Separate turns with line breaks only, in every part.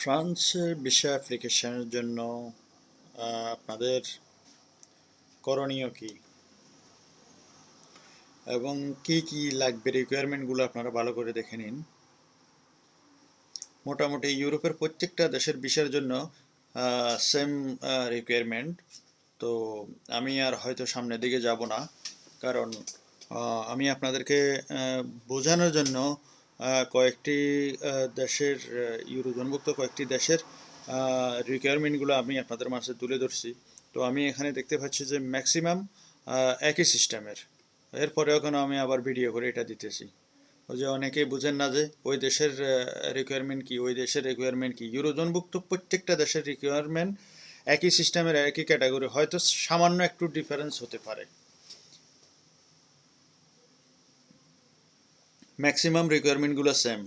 ফ্রান্সের ভিসা অ্যাপ্লিকেশনের জন্য আপনাদের করণীয় কি? এবং কি কি লাগবে? রিকোয়ারমেন্টগুলো আপনারা ভালো করে দেখে নিন। মোটামুটি ইউরোপের প্রত্যেকটা দেশের ভিসার জন্য সেম রিকোয়ারমেন্ট তো আমি আর হয়তো সামনের দিকে যাব না। কারণ আমি আপনাদেরকে বোঝানোর জন্য কয়েকটি দেশের ইউরোজনভুক্ত কয়েকটি দেশের রিকোয়ারমেন্টগুলো আমি আপনাদের মাঝে তুলে ধরছি। তো আমি এখানে দেখতে পাচ্ছি যে ম্যাক্সিমাম একই সিস্টেমের এরপরেও কেন আমি আবার ভিডিও করে এটা দিতেছি? ওই যে অনেকেই বুঝেন না যে ওই দেশের রিকোয়ারমেন্ট কি, ওই দেশের রিকোয়ারমেন্ট কি? ইউরোজনভুক্ত প্রত্যেকটা দেশের রিকোয়ারমেন্ট একই সিস্টেমের একই ক্যাটাগরি হয়তো সামান্য একটু ডিফারেন্স হতে পারে। ম্যাক্সিমাম রিকোয়ারমেন্টগুলো সেম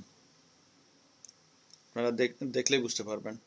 আপনারা দেখ- দেখলেই বুঝতে পারবেন।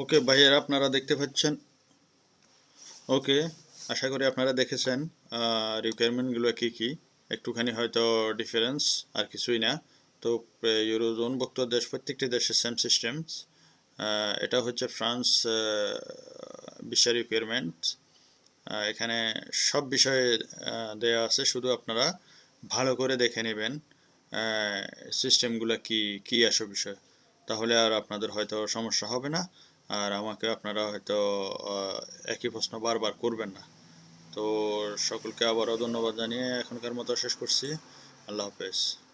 ওকে ভাইয়েরা, আপনারা দেখতে পাচ্ছেন? ওকে আশা করি আপনারা দেখেছেন রিকোয়ারমেন্টগুলো কি কি? একটুখানি হয়তো ডিফারেন্স আর কিছুই না। তো ইউরোজোন ভুক্ত দেশ, প্রত্যেকটি দেশের সেম সিস্টেমস এটা হচ্ছে ফ্রান্স বিশ্ব রিকোয়ারমেন্ট এখানে সব বিষয়ে দেয়া আছে, শুধু আপনারা ভালো করে দেখে নেবেন সিস্টেমগুলো কি কি আসে বিষয়। তাহলে আর আপনাদের হয়তো সমস্যা হবে না। আর আমাকে আপনারা হয়তো একই প্রশ্ন বারবার করবেন না। তো সকলকে আবারও ধন্যবাদ জানিয়ে এখনকার মতো শেষ করছি। আল্লাহ হাফেজ।